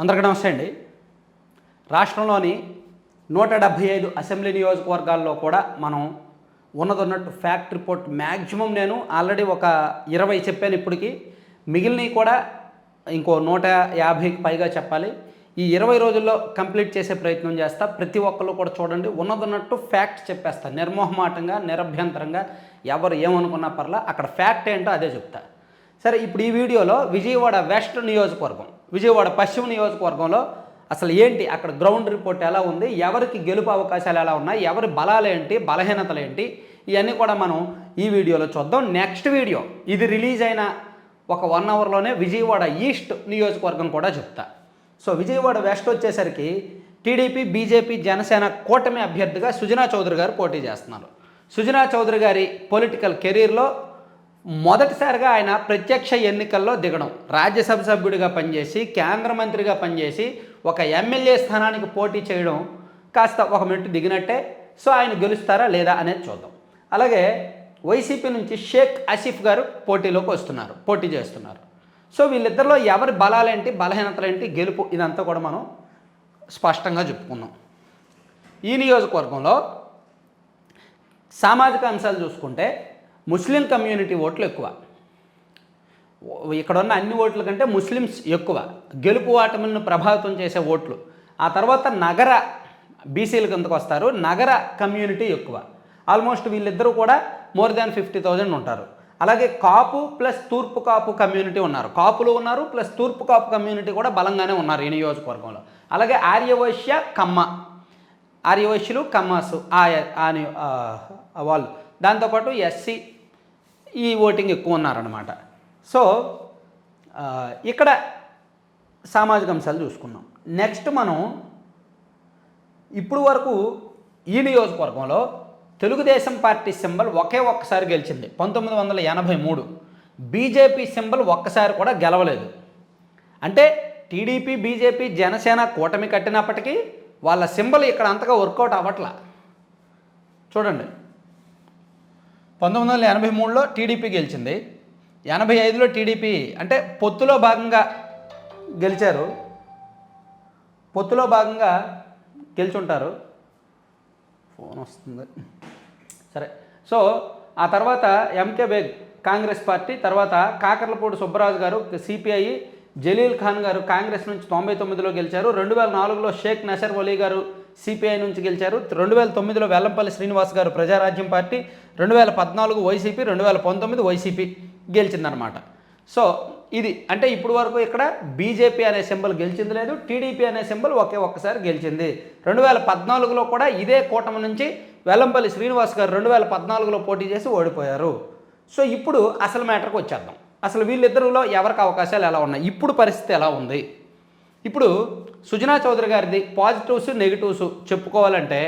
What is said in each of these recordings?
అందరికీ నమస్తే అండి. రాష్ట్రంలోని నూట డెబ్భై ఐదు అసెంబ్లీ నియోజకవర్గాల్లో కూడా మనం ఉన్నదన్నట్టు ఫ్యాక్ట్ రిపోర్ట్ మ్యాక్సిమం నేను ఆల్రెడీ ఒక ఇరవై చెప్పాను ఇప్పటికి. మిగిలినవి కూడా ఇంకో నూట యాభైకి పైగా చెప్పాలి. ఈ ఇరవై రోజుల్లో కంప్లీట్ చేసే ప్రయత్నం చేస్తా. ప్రతి ఒక్కళ్ళు కూడా చూడండి. ఉన్నదన్నట్టు ఫ్యాక్ట్ చెప్పేస్తా. నిర్మోహమాటంగా నిరభ్యంతరంగా ఎవరు ఏమనుకున్నా పర్లా అక్కడ ఫ్యాక్ట్ ఏంటో అదే చెప్తా. సరే ఇప్పుడు ఈ వీడియోలో విజయవాడ వెస్ట్ నియోజకవర్గం విజయవాడ పశ్చిమ నియోజకవర్గంలో అసలు ఏంటి? అక్కడ గ్రౌండ్ రిపోర్ట్ ఎలా ఉంది? ఎవరికి గెలుపు అవకాశాలు ఎలా ఉన్నాయి? ఎవరి బలాలు ఏంటి? బలహీనతలు ఏంటి? ఇవన్నీ కూడా మనం ఈ వీడియోలో చూద్దాం. Next video. ఇది రిలీజ్ అయిన ఒక వన్ అవర్లోనే విజయవాడ ఈస్ట్ నియోజకవర్గం కూడా చెప్తా. సో విజయవాడ వెస్ట్ వచ్చేసరికి టీడీపీ బీజేపీ జనసేన కూటమి అభ్యర్థిగా సుజనా చౌదరి గారు పోటీ చేస్తున్నారు. సుజనా చౌదరి గారి పొలిటికల్ కెరీర్లో మొదటిసారిగా ఆయన ప్రత్యక్ష ఎన్నికల్లో దిగడం. రాజ్యసభ సభ్యుడిగా పనిచేసి కేంద్ర మంత్రిగా పనిచేసి ఒక ఎమ్మెల్యే స్థానానికి పోటీ చేయడం కాస్త ఒక మినిట్ దిగినట్టే. సో ఆయన గెలుస్తారా లేదా అనేది చూద్దాం. అలాగే వైసీపీ నుంచి షేక్ ఆసిఫ్ గారు పోటీలోకి వస్తున్నారు పోటీ చేస్తున్నారు. సో వీళ్ళిద్దరిలో ఎవరి బలాలేంటి బలహీనతలేంటి గెలుపు ఇదంతా కూడా మనం స్పష్టంగా చెప్పుకున్నాం ఈ నియోజకవర్గంలో సామాజిక అంశాలు చూసుకుంటే ముస్లిం కమ్యూనిటీ ఓట్లు ఎక్కువ. ఇక్కడ ఉన్న అన్ని ఓట్ల కంటే ముస్లిమ్స్ ఎక్కువ. గెలుపు ఓటమిలను ప్రభావితం చేసే ఓట్లు. ఆ తర్వాత నగర బీసీల కిందకు వస్తారు? నగర కమ్యూనిటీ ఎక్కువ. ఆల్మోస్ట్ వీళ్ళిద్దరూ కూడా మోర్ దాన్ ఫిఫ్టీ థౌజండ్ ఉంటారు. అలాగే కాపు ప్లస్ తూర్పు కాపు కమ్యూనిటీ ఉన్నారు. కాపులు ఉన్నారు ప్లస్ తూర్పు కాపు కమ్యూనిటీ కూడా బలంగానే ఉన్నారు ఈ నియోజకవర్గంలో. అలాగే ఆర్యవైశ్య కమ్మ. ఆర్యవైశ్యులు కమ్మాసు ఆ ఆ వాళ్ళు. దాంతోపాటు ఎస్సీ ఈ ఓటింగ్ ఎక్కువ ఉన్నారనమాట సో ఇక్కడ సామాజిక అంశాలు చూసుకున్నాం. నెక్స్ట్ మనం ఇప్పుడు వరకు ఈ నియోజకవర్గంలో తెలుగుదేశం పార్టీ సింబల్ ఒకే ఒక్కసారి గెలిచింది. పంతొమ్మిది వందల ఎనభై మూడు. బీజేపీ సింబల్ ఒక్కసారి కూడా గెలవలేదు. అంటే టీడీపీ బీజేపీ జనసేన కూటమి కట్టినప్పటికీ వాళ్ళ సింబల్ ఇక్కడ అంతగా వర్కౌట్ అవ్వట్లా. చూడండి. పంతొమ్మిది వందల ఎనభై మూడులో టీడీపీ గెలిచింది. ఎనభై ఐదులో టీడీపీ అంటే పొత్తులో భాగంగా గెలిచారు. పొత్తులో భాగంగా గెలుచుంటారు. ఫోన్ వస్తుంది. సరే. సో ఆ తర్వాత ఎంకే బేగ్ కాంగ్రెస్ పార్టీ తర్వాత కాకర్లపూడి సుబ్బరాజు గారు సిపిఐ జలీల్ ఖాన్ గారు కాంగ్రెస్ నుంచి తొంభై తొమ్మిదిలో గెలిచారు. రెండు వేల నాలుగులో షేక్ నసర్ వలీ గారు సిపిఐ నుంచి గెలిచారు. రెండు వేల తొమ్మిదిలో వెల్లంపల్లి శ్రీనివాస్ గారు ప్రజారాజ్యం పార్టీ రెండు వేల పద్నాలుగు వైసీపీ రెండు వేల పంతొమ్మిది వైసీపీ గెలిచిందనమాట సో ఇది అంటే ఇప్పుడు వరకు ఇక్కడ బీజేపీ అనే సింబల్ గెలిచింది లేదు టీడీపీ అనే సింబల్ ఒకే ఒక్కసారి గెలిచింది. రెండు వేల పద్నాలుగులో కూడా ఇదే కూటమి నుంచి వెల్లంపల్లి శ్రీనివాస్ గారు రెండు వేల పద్నాలుగులో పోటీ చేసి ఓడిపోయారు. సో ఇప్పుడు అసలు మ్యాటర్కి వచ్చేద్దాం. అసలు వీళ్ళిద్దరిలో ఎవరికి అవకాశాలు ఎలా ఉన్నాయి? ఇప్పుడు పరిస్థితి ఎలా ఉంది? ఇప్పుడు సుజనా చౌదరి గారిది పాజిటివ్స్ నెగిటివ్స్ చెప్పుకోవాలంటే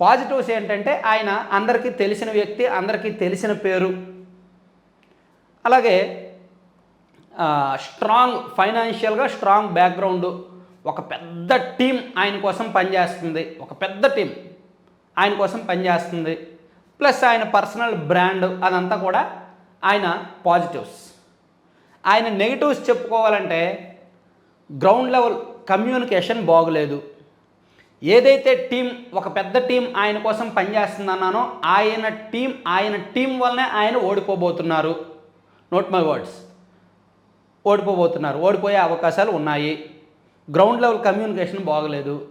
పాజిటివ్స్ ఏంటంటే ఆయన అందరికీ తెలిసిన వ్యక్తి అందరికీ తెలిసిన పేరు. అలాగే స్ట్రాంగ్ ఫైనాన్షియల్గా స్ట్రాంగ్ బ్యాక్గ్రౌండ్ ఒక పెద్ద టీం ఆయన కోసం పనిచేస్తుంది. ఒక పెద్ద టీం ఆయన కోసం పనిచేస్తుంది. ప్లస్ ఆయన పర్సనల్ బ్రాండ్ అదంతా కూడా ఆయన పాజిటివ్స్. ఆయన నెగిటివ్స్ చెప్పుకోవాలంటే గ్రౌండ్ లెవెల్ కమ్యూనికేషన్ బాగలేదు. ఏదైతే టీం ఒక పెద్ద టీం ఆయన కోసం పనిచేస్తుందన్నానో ఆయన టీం ఆయన టీం వల్లనే ఆయన ఓడిపోబోతున్నారు. నోట్ మై వర్డ్స్ ఓడిపోబోతున్నారు. ఓడిపోయే అవకాశాలు ఉన్నాయి. గ్రౌండ్ లెవెల్ కమ్యూనికేషన్ బాగలేదు.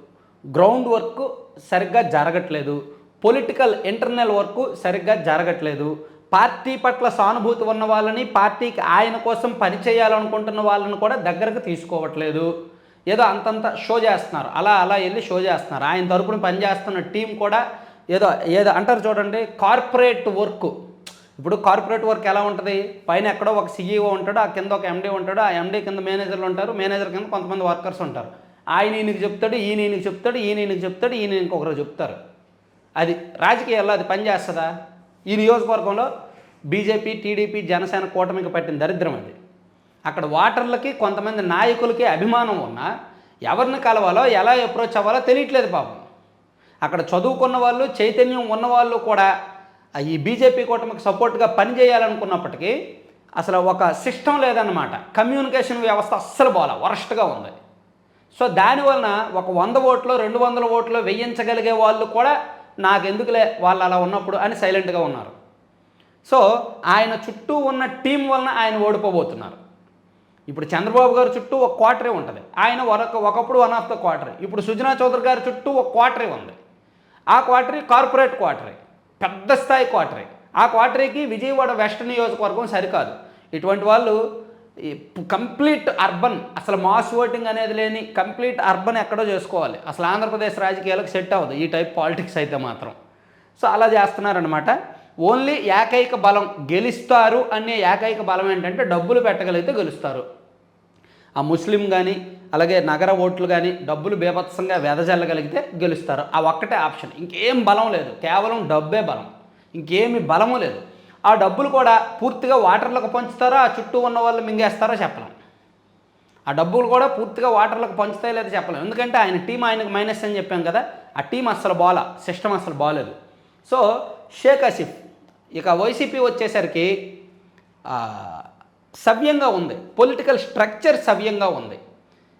గ్రౌండ్ వర్క్ సరిగ్గా జరగట్లేదు. పొలిటికల్ ఇంటర్నల్ వర్క్ సరిగ్గా జరగట్లేదు. పార్టీ పట్ల సానుభూతి ఉన్న వాళ్ళని పార్టీకి ఆయన కోసం పనిచేయాలనుకుంటున్న వాళ్ళని కూడా దగ్గరకు తీసుకోవట్లేదు. ఏదో అంతంత షో చేస్తున్నారు. అలా అలా వెళ్ళి షో చేస్తున్నారు. ఆయన తరపున పనిచేస్తున్న టీం కూడా ఏదో ఏదో అంటారు చూడండి కార్పొరేట్ వర్క్. ఇప్పుడు కార్పొరేట్ వర్క్ ఎలా ఉంటుంది? పైన ఎక్కడో ఒక సీఈఓ ఉంటాడు ఆ కింద ఒక ఎండీ ఉంటాడు ఆ ఎండీ కింద మేనేజర్లు ఉంటారు మేనేజర్ కింద కొంతమంది వర్కర్స్ ఉంటారు. ఆయన ఈయనకి చెప్తాడు ఈయన ఈయనకి చెప్తాడు ఈయన ఈయనకి చెప్తాడు ఈయన ఇంకొకరు చెప్తారు. అది రాజకీయాల్లో అది పనిచేస్తుందా ఈ నియోజకవర్గంలో బీజేపీ టీడీపీ జనసేన కూటమికి పట్టిన దరిద్రం అది. అక్కడ ఓటర్లకి కొంతమంది నాయకులకి అభిమానం ఉన్నా ఎవరిని కలవాలో ఎలా అప్రోచ్ అవ్వాలో తెలియట్లేదు పాపం. అక్కడ చదువుకున్న వాళ్ళు చైతన్యం ఉన్న వాళ్ళు కూడా ఈ బీజేపీ కూటమికి సపోర్ట్గా పనిచేయాలనుకున్నప్పటికీ అసలు ఒక సిస్టమ్ లేదన్నమాట. కమ్యూనికేషన్ వ్యవస్థ అస్సలు బాగా వరస్ట్గా ఉంది. సో దానివలన ఒక వంద ఓట్లు రెండు వందల ఓట్లు వేయించగలిగే వాళ్ళు కూడా నాకెందుకులే వాళ్ళు అలా ఉన్నప్పుడు అని సైలెంట్గా ఉన్నారు. సో ఆయన చుట్టూ ఉన్న టీం వలన ఆయన ఓడిపోబోతున్నారు. ఇప్పుడు చంద్రబాబు గారు చుట్టూ ఒక క్వార్టరే ఉంటుంది. ఆయన ఒక ఒకప్పుడు వన్ ఆఫ్ ద క్వార్టరీ. ఇప్పుడు సుజనా చౌదరి గారి చుట్టూ ఒక క్వార్టరీ ఉంది. ఆ క్వార్టరీ కార్పొరేట్ క్వార్టరీ. పెద్ద స్థాయి క్వార్టరీ. ఆ క్వార్టరీకి విజయవాడ వెస్ట్ నియోజకవర్గం సరికాదు. ఇటువంటి వాళ్ళు కంప్లీట్ అర్బన్ అసలు మాస్ ఓటింగ్ అనేది లేని కంప్లీట్ అర్బన్ ఎక్కడో చేసుకోవాలి. అసలు ఆంధ్రప్రదేశ్ రాజకీయాలకు సెట్ అవ్వదు. ఈ టైప్ పాలిటిక్స్ అయితే మాత్రం. సో అలా చేస్తున్నారనమాట ఓన్లీ ఏకైక బలం గెలుస్తారు అనే ఏకైక బలం ఏంటంటే డబ్బులు పెట్టగలిగితే గెలుస్తారు. ఆ ముస్లిం కానీ అలాగే నగర ఓట్లు కానీ డబ్బులు బీభత్సంగా వెదజల్లగలిగితే గెలుస్తారు. ఆ ఒక్కటే ఆప్షన్. ఇంకేం బలం లేదు. కేవలం డబ్బే బలం. ఇంకేమి బలము లేదు. ఆ డబ్బులు కూడా పూర్తిగా వాటర్లకు పంచుతారో? ఆ చుట్టూ ఉన్న వాళ్ళు మింగేస్తారో? చెప్పలేం. ఆ డబ్బులు కూడా పూర్తిగా వాటర్లకు పంచుతాయో లేదో చెప్పలేం. ఎందుకంటే ఆయన టీం ఆయనకు మైనస్ అని చెప్పాం కదా ఆ టీం అస్సలు బాల సిస్టమ్ అస్సలు బాలేదు. సో షేక్ అసిఫ్ ఇక వైసీపీ వచ్చేసరికి సవ్యంగా ఉంది. పొలిటికల్ స్ట్రక్చర్ సవ్యంగా ఉంది.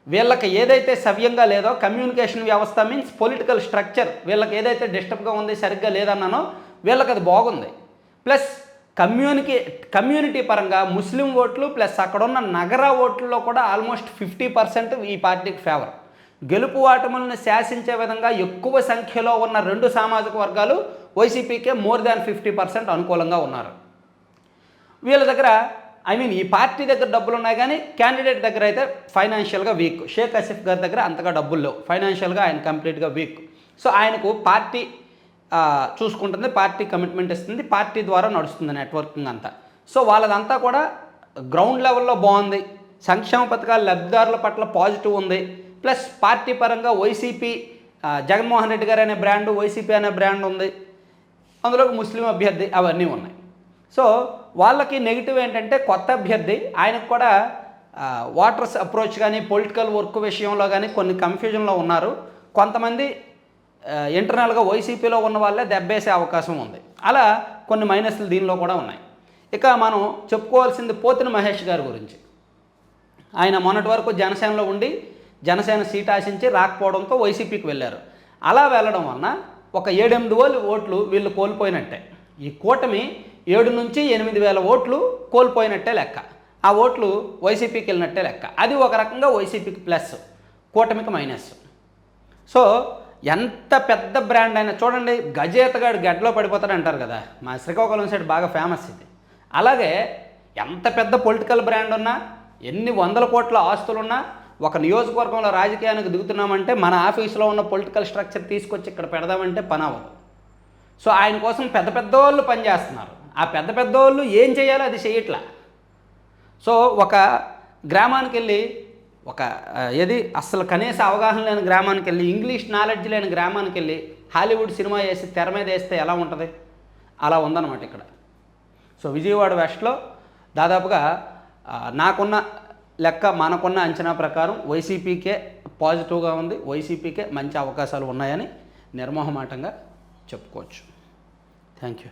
వీళ్ళకి ఏదైతే సవ్యంగా లేదో కమ్యూనికేషన్ వ్యవస్థ మీన్స్ పొలిటికల్ స్ట్రక్చర్ వీళ్ళకి ఏదైతే డిస్టర్బ్గా ఉంది సరిగ్గా లేదన్నానో వీళ్ళకి అది బాగుంది. ప్లస్ కమ్యూనికే కమ్యూనిటీ పరంగా ముస్లిం ఓట్లు ప్లస్ అక్కడున్న నగర ఓట్లలో కూడా ఆల్మోస్ట్ ఫిఫ్టీ పర్సెంట్ ఈ పార్టీకి ఫేవర్. గెలుపు ఓటములను శాసించే విధంగా ఎక్కువ సంఖ్యలో ఉన్న రెండు సామాజిక వర్గాలు వైసీపీకే మోర్ దాన్ ఫిఫ్టీ పర్సెంట్ అనుకూలంగా ఉన్నారు. వీళ్ళ దగ్గర ఐ మీన్ ఈ పార్టీ దగ్గర డబ్బులు ఉన్నాయి కానీ క్యాండిడేట్ దగ్గర అయితే ఫైనాన్షియల్గా వీక్. షేక్ అసిఫ్ గారి దగ్గర అంతగా డబ్బులు లేవు. ఫైనాన్షియల్గా ఆయన కంప్లీట్గా వీక్. సో ఆయనకు పార్టీ చూసుకుంటుంది పార్టీ కమిట్మెంట్ ఇస్తుంది పార్టీ ద్వారా నడుస్తుంది నెట్వర్కింగ్ అంతా. సో వాళ్ళదంతా కూడా గ్రౌండ్ లెవెల్లో బాగుంది. సంక్షేమ పథకాలు లబ్ధిదారుల పట్ల పాజిటివ్ ఉంది. ప్లస్ పార్టీ పరంగా వైసీపీ జగన్మోహన్ రెడ్డి గారు అనే బ్రాండ్ వైసీపీ అనే బ్రాండ్ ఉంది. అందులో ముస్లిం అభ్యర్థి అవన్నీ ఉన్నాయి. సో వాళ్ళకి నెగిటివ్ ఏంటంటే కొత్త అభ్యర్థి ఆయనకు కూడా వాటర్స్ అప్రోచ్ కానీ పొలిటికల్ వర్క్ విషయంలో కానీ కొన్ని కన్ఫ్యూజన్లో ఉన్నారు. కొంతమంది ఇంటర్నల్గా వైసీపీలో ఉన్న వాళ్ళే దెబ్బేసే అవకాశం ఉంది. అలా కొన్ని మైనస్లు దీనిలో కూడా ఉన్నాయి. ఇక మనం చెప్పుకోవాల్సింది పోతిన మహేష్ గారి గురించి. ఆయన మొన్నటి వరకు జనసేనలో ఉండి జనసేన సీట్ ఆశించి రాకపోవడంతో వైసీపీకి వెళ్ళారు. అలా వెళ్ళడం వలన ఒక ఏడెనిమిది వేలు ఓట్లు వీళ్ళు కోల్పోయినట్టే. ఈ కూటమి ఏడు నుంచి ఎనిమిది వేల ఓట్లు కోల్పోయినట్టే లెక్క. ఆ ఓట్లు వైసీపీకి వెళ్ళినట్టే లెక్క. అది ఒక రకంగా వైసీపీకి ప్లస్ కూటమికి మైనస్. సో ఎంత పెద్ద బ్రాండ్ అయినా చూడండి గజేతగాడు గడ్డలో పడిపోతాడు అంటారు కదా. మా శ్రీకాకుళం సైడ్ బాగా ఫేమస్ ఇది. అలాగే ఎంత పెద్ద పొలిటికల్ బ్రాండ్ ఉన్నా ఎన్ని వందల కోట్ల ఆస్తులున్నా ఒక నియోజకవర్గంలో రాజకీయానికి దిగుతున్నామంటే మన ఆఫీసులో ఉన్న పొలిటికల్ స్ట్రక్చర్ తీసుకొచ్చి ఇక్కడ పెడదామంటే పని అవ్వదు. సో ఆయన కోసం పెద్ద పెద్ద వాళ్ళు పనిచేస్తున్నారు ఆ పెద్ద పెద్ద వాళ్ళు ఏం చేయాలో అది చేయట్లా. సో ఒక గ్రామానికి వెళ్ళి ఒక ఏది? అసలు కనీస అవగాహన లేని గ్రామానికి వెళ్ళి ఇంగ్లీష్ నాలెడ్జ్ లేని గ్రామానికి వెళ్ళి హాలీవుడ్ సినిమా వేసి తెర మీద వేస్తే ఎలా ఉంటుంది? అలా ఉందన్నమాట ఇక్కడ. సో విజయవాడ వెస్ట్లో దాదాపుగా నాకున్న లెక్క మనకున్న అంచనా ప్రకారం వైసీపీకే పాజిటివ్గా ఉంది వైసీపీకే మంచి అవకాశాలు ఉన్నాయని నిర్మోహమాటంగా చెప్పుకోవచ్చు. Thank you.